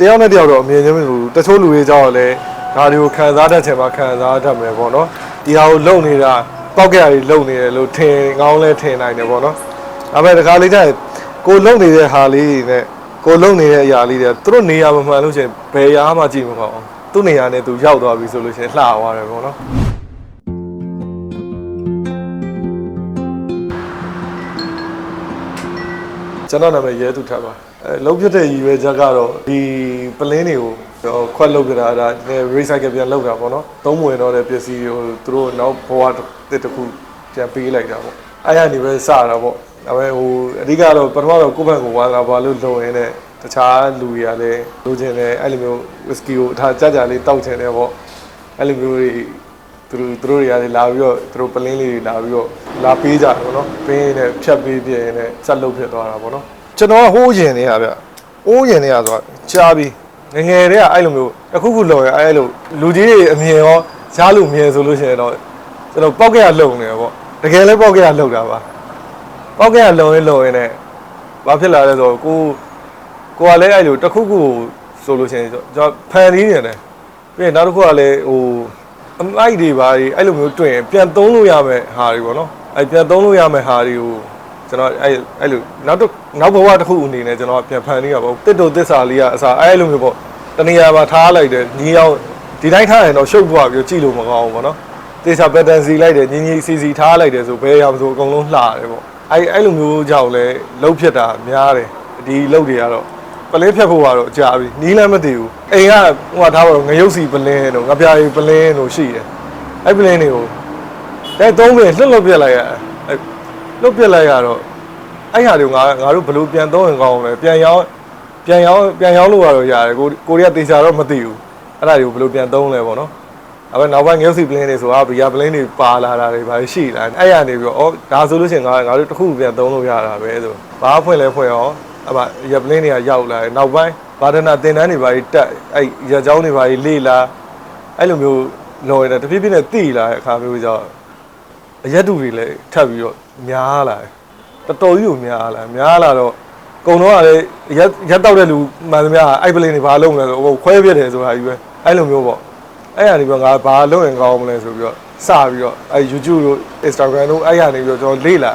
တယောက်နဲ့တယောက်တော့အမြင်ချင်းမတူဘူးတချို့လူတွေကြောက်လည်းဒါတွေကိုခံစားတတ်ချင်မှခံစားတတ်မယ်ပေါ့နော်ဒီဟာကိုလုံနေတာပောက်ကရတွေလုံနေတယ်လို့ထင်ကောင်းလဲထင်နိုင်တယ်ပေါ့နော်ဒါပေမဲ့ဒီခါလေးကျရင်ကိုလုံနေတဲ့ဟာလေးတွေနဲ့ကိုလုံနေတဲ့အရာလေးတွေသူတို့နေရာမမှန်လို့ရှိရင်ဘယ်ရာမှကြည့်မကောင်းအောင်သူ့နေရာနဲ့သူရောက်သွားပြီဆိုလို့ရှိရင်လှသွားတယ်ပေါ့နော်ကျွန်တော်နာမည်ရဲသူထပ်ပါအဲ လုံးပြတဲ့ရည်ရွယ်ချက်ကတော့ဒီပလင်းတွေကိုတော့ခွက်လုပ်ကြတာဒါ recycle ပြန်လုပ်တာပေါ့နော်သုံးမဝင်တော့တဲ့ပစ္စည်းတွေကိုသူတို့နောက်ဘဝတစ်တစ်ခုပြန်ပေးလိုက်တာပေါ့အဲ့ရနေပဲစတာပေါ့ဒါပေမဲ့ဟိုအဓိကတော့ပထမတော့ကိုယ့်ဘက်ကိုဝါလာဘာလို့လုံရင်းနဲ့တခြားလူတွေကလည်းလိုချင်တယ်အဲ့လိုမျိုး whisky ကိုအထားကြကြလေးတောက်ချင်တယ်ပေါ့အဲ့လိုမျိုးတွေသူတို့သူတို့တွေကလည်းလာပြီးတော့သူတို့ပလင်းလေးတွေလာပြီးတော့လာပေးကြတယ်ပေါ့နော်ပေးရင်လည်းဖြတ်ပေးပြရင်လည်းစက်လုပ်ဖြစ်သွားတာပေါ့နော် ကျွန်တော်ကဟိုးရင်နေရဗျဟိုးရင်နေရဆိုတာကြားပြီးငယ်ငယ်တည်းကအဲ့လိုမျိုးတစ်ခုခုလုံရအဲ့လိုလူကြီးတွေအမြင်ရောရှားလူမြင်ဆိုလို့ရှိရင်တော့ကျွန်တော်ပောက်ကရလုံနေတယ်ပေါ့တကယ်လည်းပောက်ကရလုံတာပါပောက်ကရလုံရင်လုံရင်လည်းဘာဖြစ်လာလဲဆိုတော့ကိုကိုကလည်းအဲ့လိုတစ်ခုခုဆိုလို့ရှိရင်ကျွန်တော်ဖန်သေးနေတယ်ပြီးရင်နောက်တစ်ခုကလည်းဟိုအမိုက်တွေပါတွေအဲ့လိုမျိုးတွေ့ရင်ပြန်သုံးလို့ရမယ်ဟာတွေပေါ့နော်အဲ့ပြန်သုံးလို့ရမယ်ဟာတွေကို ကျွန်တော်အဲ့အဲ့လိုနောက်တစ်နောက်ဘဝတစ်ခုအနေနဲ့ကျွန်တော်ပြန်ဖန်နေရပါဘူးတစ်တုတ်သစ္စာလေးကအစားအဲ့လိုမျိုးပေါ့တနေရာမှာထားလိုက်တယ်ညီအောင်ဒီတိုင်းထားရင်တော့ရှုပ်သွားပြီးကြည့်လို့မကောင်းဘူးပေါ့နော်တေချာပက်တန်စီလိုက်တယ်ညီညီစီစီထားလိုက်တယ်ဆိုဘယ်ရမဆိုအကုန်လုံးလှတယ်ပေါ့အဲ့အဲ့လိုမျိုးကြောင့်လဲလှုပ်ဖြစ်တာများတယ်ဒီလှုပ်တွေကတော့ပလင်းဖြတ်ဖို့ကတော့ကြာပြီနီးလည်းမသိဘူးအိမ်ကဟိုကထားပါတော့ငရုတ်စီပလင်းတို့ငပြာရီပလင်းတို့ရှိတယ်အဲ့ပလင်းတွေကိုတဲသုံးပင်လှုပ်လှုပ်ပြက်လိုက်ရအဲ့ လှုပ်ပြက်လိုက်ရတော့အဲ့ဟာတွေကိုငါငါတို့ဘယ်လိုပြန်သုံးရင်ကောင်းလဲပြန်ရောင်းပြန်ရောင်းပြန်ရောင်းလို့ရတော့ရတယ်ကိုကိုရီးယားတေချာတော့မသိဘူးအဲ့ဒါတွေကိုဘယ်လိုပြန်သုံးလဲပေါ့နော်အဲ့ဘက်နောက်ပိုင်းငရုတ်စီပလင်းတွေဆိုတာဘီယာပလင်းတွေပါလာတာတွေပါရှိလာအဲ့ရနေပြီးတော့ဩဒါဆိုလို့ရှိရင်ငါငါတို့တစ်ခုပြန်သုံးလို့ရတာပဲဆိုဘာဖွင့်လဲဖွင့်ရောအမရပလင်းတွေကရောက်လာတယ်နောက်ပိုင်းဗာဒနာတင်တန်းတွေပါကြီးတက်အဲ့ရကြောင်းတွေပါကြီးလေ့လာအဲ့လိုမျိုးလော်ရတယ်တဖြည်းဖြည်းနဲ့တိလာတဲ့အခါမျိုးကြောင့် အရက်တူတွေလည်းထပ်ပြီးတော့များလာတယ်တော်တော်ကြီးကိုများလာများလာတော့ကုံတော့ကလည်းရက်ရက်တောက်တဲ့လူမှန်သမျှအဲ့ပလင်းတွေဘာလုပ်မလဲဆိုဟိုခွဲပြစ်တယ်ဆိုတာကြီးပဲအဲ့လိုမျိုးပေါ့အဲ့ရနေပြီးတော့ငါဘာလုပ်ရင်ကောင်းမလဲဆိုပြီးတော့စပြီးတော့အဲ့ YouTube တို့ Instagram တို့အဲ့ရနေပြီးတော့ကျွန်တော်လေ့လာ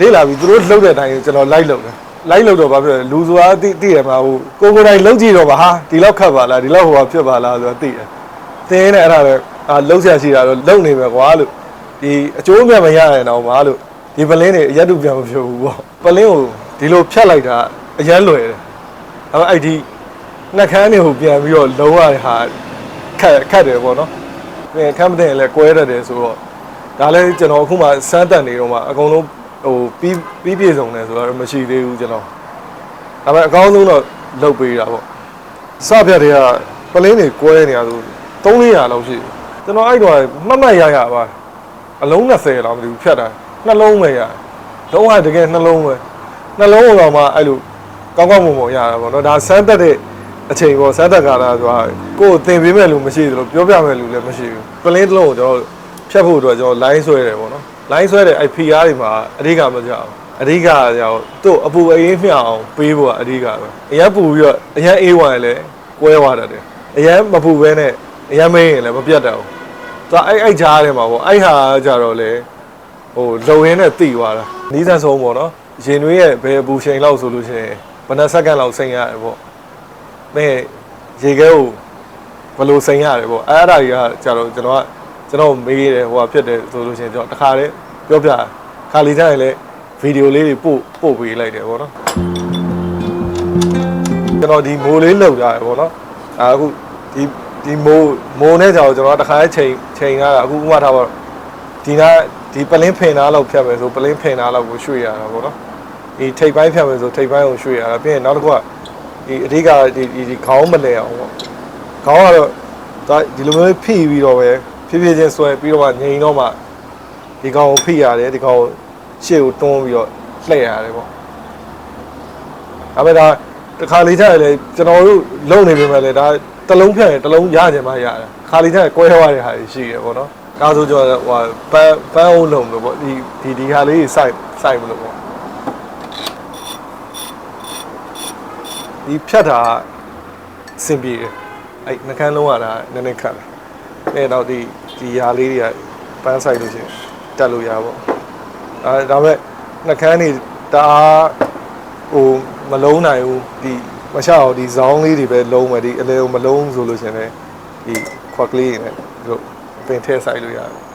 လေ့လာပြီးသူတို့လှုပ်တဲ့အတိုင်းကျွန်တော် like လုပ်တယ်လိုက်လို့တော့ဘာဖြစ်လဲလူဆိုတာသိသိရမှာဟိုကိုကိုယ်တိုင်လုံးကြည့်တော့ပါဟာဒီလောက်ခတ်ပါလားဒီလောက်ဟိုဟာဖြစ်ပါလားဆိုတာသိတယ်သင်နဲ့အဲ့ဒါလည်းအာလုံးဆက်ရှိတာတော့လုံနေမယ်ကွာလို့ ဒီအကျိုးမြတ်မရရင်တော့မလို့ဒီပလင်းတွေအရက်တူပြန်မဖြစ်ဘူးပေါ့ပလင်းကိုဒီလိုဖြတ်လိုက်တာအရက်လွယ်တယ်အဲ့အဲ့ဒီနှက်ခမ်းတွေကိုပြန်ပြီးတော့လုံးရတဲ့ဟာခက်ခက်တယ်ပေါ့နော်ပြန်ခမ်းမတဲ့ရင်လည်းကွဲတတ်တယ်ဆိုတော့ဒါလည်းကျွန်တော်အခုမှစမ်းတက်နေတော့မှအကုန်လုံးဟိုပြီးပြီးပြည့်စုံတယ်ဆိုတော့မရှိသေးဘူးကျွန်တော်ဒါပေမဲ့အကောင်းဆုံးတော့လုပ်ပေးတာပေါ့စပြတ်တွေကပလင်းတွေကွဲနေရဆို300လောက်ရှိတယ်ကျွန်တော်အဲ့တော့မှတ်မှတ်ရရပါ အလုံး20လောက်မသိဘူးဖြတ်တာနှလုံးပဲရလုံးဝတကယ်နှလုံးပဲနှလုံးတော့မှအဲ့လိုကောင်းကောင်းမွန်မွန်ရတာပေါ့နော်ဒါစမ်းသက်တဲ့အချိန်ပေါ့စမ်းသက်ကာလဆိုတာကိုယ်သင်ပေးမဲ့လူမရှိသလိုပြောပြမဲ့လူလည်းမရှိဘူးပလင်းတစ်လုံးကိုကျွန်တော်ဖြတ်ဖို့အတွက်ကျွန်တော် line ဆွဲတယ်ပေါ့နော် line ဆွဲတယ်အဲ့ PR တွေမှာအဓိကမကြောက်ဘူးအဓိကကြောင့်သူ့အပူအေးမျှအောင်ပေးဖို့ကအဓိကပဲအရင်ပူပြီးတော့အရင်အေးဝိုင်လည်းကွဲသွားတတ်တယ်အရင်မပူဘဲနဲ့အရင်မင်းရင်လည်းမပြတ်တတ်ဘူး သူကအဲ့အဲ့ကြားထဲမှာပေါ့အဲ့ဟာကြတော့လေဟိုလုံရင်းနဲ့တိသွားတာနီးစပ်ဆုံးပေါ့နော်ရင်သွေးရဲ့ဘယ်အပူချိန်လောက်ဆိုလို့ရှိရင်ဘယ်နှစက္ကန့်လောက်စိန်ရတယ်ပေါ့မင်းရေခဲကိုဘယ်လိုစိန်ရတယ်ပေါ့အဲ့အဲ့ဒါကြီးကကြတော့ကျွန်တော်ကကျွန်တော်မေးတယ်ဟိုဟာဖြစ်တယ်ဆိုလို့ရှိရင်ကျွန်တော်တခါတည်းပြောပြခါလီကြရင်လည်းဗီဒီယိုလေးတွေပို့ပို့ပေးလိုက်တယ်ဗောနော်ကျွန်တော်ဒီမိုးလေးလောက်ထားတယ်ဗောနော်အခုဒီ ဒီမိုးမိုးနဲ့ကြောင်ကျွန်တော်တခါချိန်ချိန်ရတာအခုဥပမာထားပါဒီနာဒီပလင်းဖင်သားလောက်ဖြတ်မယ်ဆိုပလင်းဖင်သားလောက်ကိုရွှေ့ရတာဗောနော်ဒီထိပ်ပိုင်းဖြတ်မယ်ဆိုထိပ်ပိုင်းကိုရွှေ့ရတာပြီးရင်နောက်တစ်ခုကဒီအဓိကဒီဒီဒီခေါင်းမလဲအောင်ဗောခေါင်းကတော့ဒါဒီလိုမျိုးဖိပြီးတော့ပဲဖြည်းဖြည်းချင်းဆွဲပြီးတော့မှငြိမ်တော့မှဒီကောင်ကိုဖိရတယ်ဒီကောင်ကိုရှေ့ကိုတွန်းပြီးတော့လှည့်ရတယ်ပေါ့ဒါပေမဲ့ဒါတစ်ခါလေးကျရင်လေကျွန်တော်တို့လုံနေပေမဲ့လေဒါ တစ်လုံးဖြတ်ရင်တစ်လုံးရကြမှာရတယ်ခါလေးကျရင်ကွဲသွားတဲ့ဟာတွေရှိတယ်ပေါ့နော်ဒါဆိုကျွန်တော်ဟိုပန်းပန်းအောင်လုံလို့ပေါ့ဒီဒီဒီဟာလေးစိုက်စိုက်မလို့ပေါ့ဒီဖြတ်တာကအဆင်ပြေတယ်အဲ့နှကန်းလုံးရတာနည်းနည်းခက်တယ်အဲတော့ဒီဒီຢာလေးတွေကပန်းဆိုင်လို့ရှိရင်တက်လို့ရပါဘောအဲဒါပေမဲ့နှကန်းနေတအားဟိုမလုံးနိုင်ဘူးဒီ မရှောက်ဒီဇောင်းလေးတွေပဲလုံးမယ်ဒီအလဲကိုမလုံးဆိုလို့ရှိရင်လည်းဒီခွက်ကလေးတွေနဲ့တို့ပင်ထဲဆိုင်လို့ရတယ်